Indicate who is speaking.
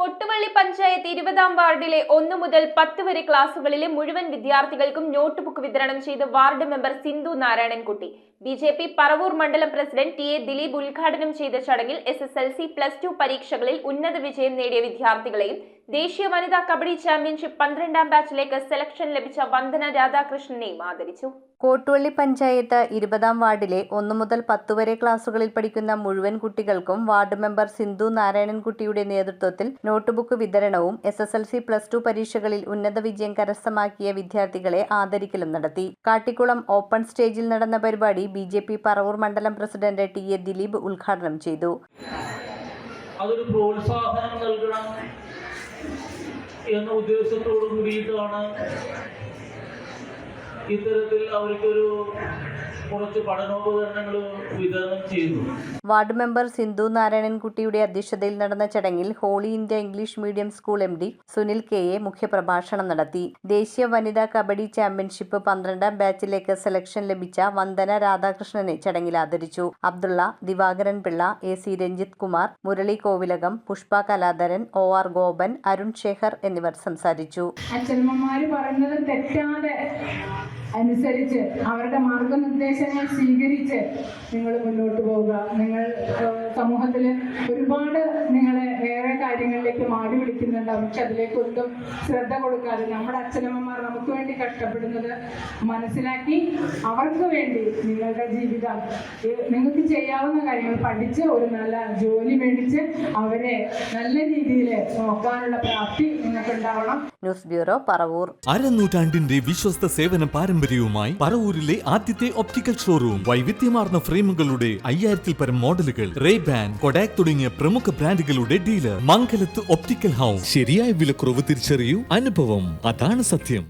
Speaker 1: കൊട്ടുവള്ളി പഞ്ചായത്ത് ഇരുപതാം വാർഡിലെ ഒന്നു മുതൽ പത്ത് വരെ ക്ലാസുകളിലെ മുഴുവൻ വിദ്യാർത്ഥികൾക്കും നോട്ട് ബുക്ക് വിതരണം ചെയ്ത് ward member Sindhu Narayanankutty. B J P Paravur മണ്ഡലം പ്രസിഡന്റ് ടി എ ദിലീപ് ഉദ്ഘാടനം ചെയ്ത ചടങ്ങിൽ S S L C plus two പരീക്ഷകളിൽ ഉന്നത വിജയം നേടിയ വിദ്യാർത്ഥികളെയും ദേശീയ വനിതാ കബഡി ചാമ്പ്യൻഷിപ്പ് പന്ത്രണ്ടാം ബാച്ചിലേക്ക് സെലക്ഷൻ ലഭിച്ച വന്ദന രാധാകൃഷ്ണനെയും ആദരിച്ചു.
Speaker 2: കോട്ടുവള്ളി പഞ്ചായത്ത് ഇരുപതാം വാർഡിലെ ഒന്നു മുതൽ പത്ത് വരെ ക്ലാസുകളിൽ പഠിക്കുന്ന മുഴുവൻ കുട്ടികൾക്കും വാർഡ് മെമ്പർ സിന്ധു നാരായണൻകുട്ടിയുടെ നേതൃത്വത്തിൽ നോട്ട്ബുക്ക് വിതരണവും S S L C plus two പരീക്ഷകളിൽ ഉന്നത വിജയം കരസ്ഥമാക്കിയ വിദ്യാർത്ഥികളെ ആദരിക്കലും നടത്തി. കാട്ടിക്കുളം ഓപ്പൺ സ്റ്റേജിൽ നടന്ന പരിപാടി ബി ജെ പി പറവൂർ മണ്ഡലം പ്രസിഡന്റ് ടി എ ദിലീപ് ഉദ്ഘാടനം ചെയ്തു.
Speaker 3: അതൊരു പ്രോത്സാഹനം നൽകണം. എന്ന ഉദ്ദേശത്തോടു കൂടിയിട്ടാണ് ഇത്തരത്തിൽ അവർക്കൊരു കുറച്ച് പഠനോപകരണങ്ങൾ വിതരണം ചെയ്തു.
Speaker 2: വാർഡ് മെമ്പർ സിന്ധു നാരായണൻകുട്ടിയുടെ അധ്യക്ഷതയിൽ നടന്ന ചടങ്ങിൽ Holy India English medium school M D Sunil K A മുഖ്യപ്രഭാഷണം നടത്തി. ദേശീയ വനിതാ കബഡി ചാമ്പ്യൻഷിപ്പ് പന്ത്രണ്ടാം ബാച്ചിലേക്ക് സെലക്ഷൻ ലഭിച്ച വന്ദന രാധാകൃഷ്ണനെ ചടങ്ങിൽ ആദരിച്ചു. Abdulla Divakaran Pillai A C Ranjith Kumar Murali Kovilakam Pushpa Kaladharan O R Gopan Arun Shekhar എന്നിവർ സംസാരിച്ചു.
Speaker 4: അച്ഛനമ്മമാര് പറയുന്നത് തെറ്റാതെ അനുസരിച്ച് അവരുടെ മാർഗനിർദ്ദേശങ്ങൾ സ്വീകരിച്ച് നിങ്ങൾ മുന്നോട്ട് പോവുക. നിങ്ങൾ സമൂഹത്തിൽ ഒരുപാട് നിങ്ങളെ ഏറെ കാര്യങ്ങളിലേക്ക് മാടി വിളിക്കുന്നുണ്ടാവും. പക്ഷെ അതിലേക്കൊന്നും ശ്രദ്ധ കൊടുക്കാതെ നമ്മുടെ അച്ഛനമ്മമാർ നമുക്ക് വേണ്ടി കഷ്ടപ്പെടുന്നത് മനസ്സിലാക്കി അവർക്ക് വേണ്ടി നിങ്ങളുടെ ജീവിതം. നിങ്ങൾക്ക് ചെയ്യാവുന്ന കാര്യങ്ങൾ പഠിച്ച് ഒരു നല്ല ജോലി മേടിച്ച് അവരെ നല്ല രീതിയിൽ നോക്കാനുള്ള പ്രാപ്തി നിങ്ങൾക്ക് ഉണ്ടാവണം
Speaker 2: ന്യൂസ് ബ്യൂറോ പറവൂർ.
Speaker 5: അരനൂറ്റാണ്ടിന്റെ വിശ്വസ്ത സേവന പാരമ്പര്യവുമായി പറവൂരിലെ ആദ്യത്തെ ഒപ്റ്റിക്കൽ ഷോറൂം വൈവിധ്യമാർന്ന ഫ്രെയിമുകളുടെ അയ്യായിരത്തിൽ പരം മോഡലുകൾ റേ ബാൻ കൊഡാക് തുടങ്ങിയ പ്രമുഖ ബ്രാൻഡുകളുടെ ഡീലർ മംഗലത്ത് ഒപ്റ്റിക്കൽ ഹൗസ് ശരിയായ വിലക്കുറവ് തിരിച്ചറിയൂ. അനുഭവം. അതാണ് സത്യം.